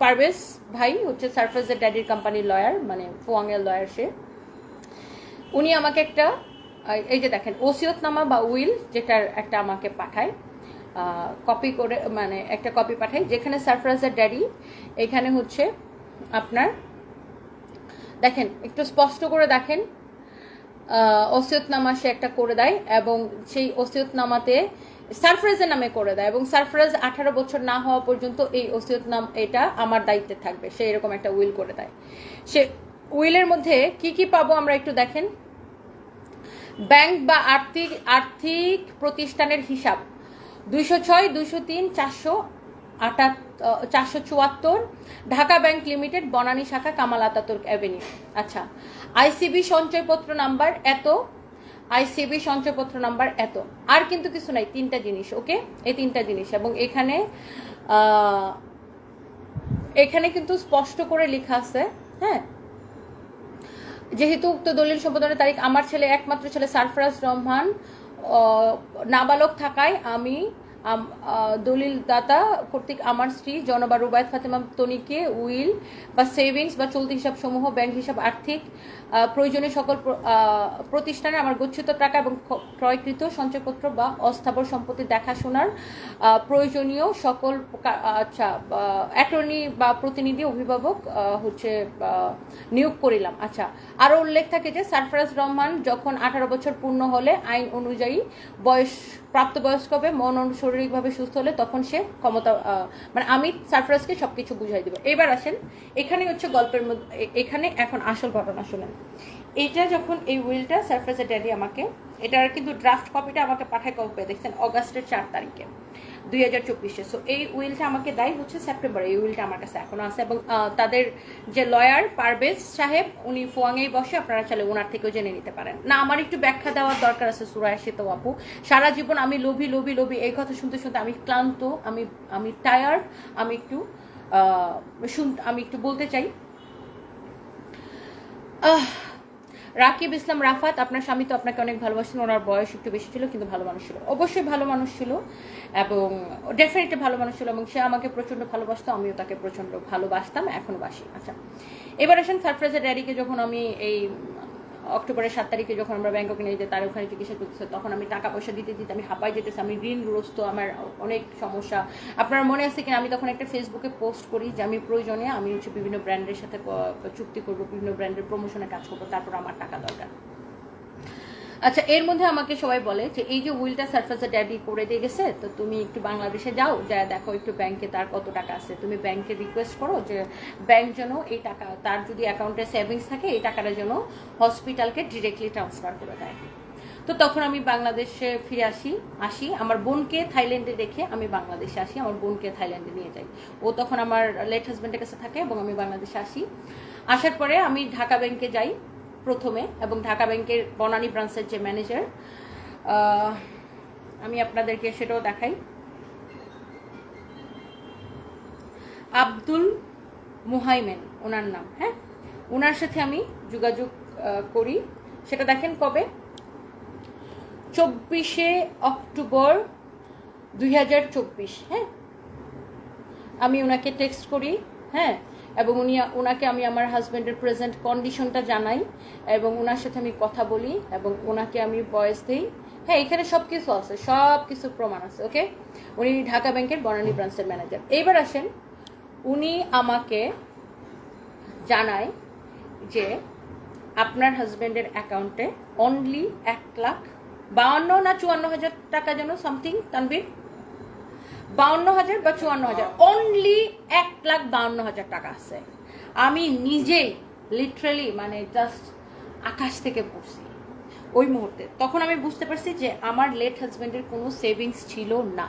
পারভেজ ভাই, হচ্ছে সারফেজের ড্যাডির কোম্পানির লয়ার মানে ফোয়াংয়ের লয়ার সে। উনি আমাকে একটা এই যে দেখেন, ওসিয়তনামা বা উইল যেটার একটা আমাকে পাঠায় কপি করে মানে একটা কপি পাঠায়, যেখানে সারফরাজের ড্যাডি এখানে হচ্ছে আপনার, দেখেন, একটু স্পষ্ট করে দেখেন ওসিয়তনামা সে একটা করে দেয় এবং সেই ওসিয়তনামাতে সারফরাজের নামে করে দেয় এবং সারফরাজ আঠারো বছর না হওয়া পর্যন্ত এই ওসিয়ত নাম এটা আমার দায়িত্বে থাকবে। সে এরকম একটা উইল করে দেয়। সে উইলের মধ্যে কি কি পাবো আমরা একটু দেখেন। ব্যাংক বা আর্থিক আর্থিক প্রতিষ্ঠানের হিসাব। দুইশো ছয়, দুইশো তিন, চারশো আটাত চারশো চুয়াত্তর, ঢাকা ব্যাংক লিমিটেড, বনানী শাখা, কামাল আতাতুর্ক অ্যাভিনিউ। আচ্ছা আইসিবি সঞ্চয়পত্র নাম্বার এত। আইসিবি সঞ্চয়পত্র নাম্বার এত। আর কিন্তু কিছু নাই, তিনটা জিনিস, ওকে? এই তিনটা জিনিস। এবং এখানে এখানে কিন্তু স্পষ্ট করে লেখা আছে হ্যাঁ? যেহেতু উক্ত দলিল সম্পাদনের তারিখ আমার ছেলে, একমাত্র ছেলে সারফরাজ রহমান নাবালক থাকায় আমি আম- আহ, দলিল দাতা কর্তৃক আমার স্ত্রী জনবা রুবায়ত ফাতেমা তনিকে উইল বা সেভিংস বা চলতি হিসাব সমূহ ব্যাংক হিসাব আর্থিক প্রয়োজনীয় সকল প্রতিষ্ঠানে আমার গচ্ছিত টাকা এবং ক্রয়কৃত সঞ্চয়পত্র বা অস্থাবর সম্পত্তি দেখাশোনার প্রয়োজনীয় সকল আচ্ছা অ্যাটর্নি বা প্রতিনিধি অভিভাবক হচ্ছে নিয়োগ করিলাম। আচ্ছা আরও উল্লেখ থাকে যে সারফরাজ রহমান যখন আঠারো বছর পূর্ণ হলে আইন অনুযায়ী বয়স প্রাপ্তবয়স্ক হবে মন ও শারীরিকভাবে সুস্থ হলে তখন সে ক্ষমতা মানে আমি সারফরাজকে সবকিছু বুঝাই দেবো। এবার আসেন এখানে হচ্ছে গল্পের মধ্যে এখানে এখন আসল ঘটনা শুনেন। এইটা যখন এই উইলটা সারফরাজের ড্যাডি আমাকে এটার কিন্তু ড্রাফট কপিটা আমাকে পাঠায় কপি দেখছেন? অগাস্টের চার তারিখে। দুই হাজার চব্বিশে। সো এই উইলটা আমাকে দেয় হচ্ছে সেপ্টেম্বরে এই উইলটা আমার কাছে এখনও আছে এবং তাদের যে লয়ার পারভেজ সাহেব উনি ফোয়াংয়েই বসে আপনারা চাইলে ওনার থেকেও জেনে নিতে পারেন। না আমার একটু ব্যাখ্যা দেওয়ার দরকার আছে সুরায় সে তো আপু। সারা জীবন আমি লোভি লোভি লোভি এই কথা শুনতে শুনতে আমি ক্লান্ত আমি আমি টায়ার্ড আমি একটু শুন আমি একটু বলতে চাই। আহ, রাকিব ইসলাম রাফাত, আপনার স্বামী তো আপনাকে অনেক ভালোবাসেন, ওনার বয়স একটু বেশি ছিল, কিন্তু ভালো মানুষ ছিল। অবশ্যই ভালো মানুষ ছিল এবং ডেফিনেটলি ভালো মানুষ ছিল এবং সে আমাকে প্রচণ্ড ভালোবাসতো, আমিও তাকে প্রচণ্ড ভালোবাসতাম এখনও বাসি। আচ্ছা এবার আসেন সারপ্রাইজের ড্যাডিকে, যখন আমি এই অক্টোবরের সাত তারিখে যখন আমরা ব্যাংককে নিয়ে যেতে, তার ওখানে চিকিৎসা করতেছে তখন আমি টাকা পয়সা দিতে দিতে আমি হাঁপাই যেতেছি। আমি ঋণগ্রস্ত, আমার অনেক সমস্যা। আপনার মনে আছে কিনা? আমি তখন একটা ফেসবুকে পোস্ট করি যে আমি প্রয়োজনে আমি হচ্ছে বিভিন্ন ব্র্যান্ডের সাথে চুক্তি করব, বিভিন্ন ব্র্যান্ডের প্রমোশনে কাজ করব, তারপর আমার টাকা দরকার। আচ্ছা এর মধ্যে আমাকে সবাই বলে যে এই যে উইলটা সারফেসে ড্যাডি করে দিয়ে গেছে, তো তুমি একটু বাংলাদেশে যাও, যা দেখো একটু ব্যাংকে তার কত টাকা আছে। তুমি ব্যাংকে রিকোয়েস্ট করো যে ব্যাংক যেন এই টাকা, তার যদি অ্যাকাউন্টে সেভিংস থাকে, এই টাকাটা যেন হসপিটালকে ডিরেক্টলি ট্রান্সফার করে দেয়। তো তখন আমি বাংলাদেশে ফিরে আসি আসি। আমার বোনকে থাইল্যান্ডে রেখে আমি বাংলাদেশে আসি, আমার বোনকে থাইল্যান্ডে নিয়ে যাই। ও তখন আমার লেট হাজব্যান্ডের কাছে থাকে এবং আমি বাংলাদেশে আসি। আসার পরে আমি ঢাকা ব্যাংকে যাই। প্রথমে এবং ঢাকা ব্যাংকের বনানী ব্রাঞ্চের যে ম্যানেজার আমি আপনাদেরকে সেটাও দেখাই। আব্দুল মুহাইমেন, ওনার নাম হ্যাঁ? ওনার সাথে আমি যোগাযোগ করি। সেটা দেখেন কবে? চব্বিশে অক্টোবর দুই হাজার চব্বিশ হ্যাঁ? আমি ওনাকে টেক্সট করি হ্যাঁ? এবং উনি ওনাকে আমি আমার হাজব্যান্ডের প্রেজেন্ট কন্ডিশনটা জানাই এবং ওনার সাথে আমি কথা বলি এবং ওনাকে আমি ভয়েস দিই। হ্যাঁ এখানে সব কিছু আছে সব কিছু প্রমাণ আছে ওকে উনি ঢাকা ব্যাংকের বনানী ব্রাঞ্চের ম্যানেজার এইবার আসেন, উনি আমাকে জানায় যে আপনার হাজব্যান্ডের অ্যাকাউন্টে অনলি এক লাখ বাউন্ন না চুয়ান্ন হাজার টাকা যেন সামথিং তানবির বাউন্ন হাজার বা চুয়ান্ন হাজার। অনলি এক লাখ বাউন্ন হাজার টাকা আছে। আমি নিজে লিটারেলি মানে জাস্ট আকাশ থেকে পড়ছি। ওই মুহূর্তে। তখন আমি বুঝতে পারছি যে আমার লেট হাজব্যান্ডের কোনো সেভিংস ছিল না।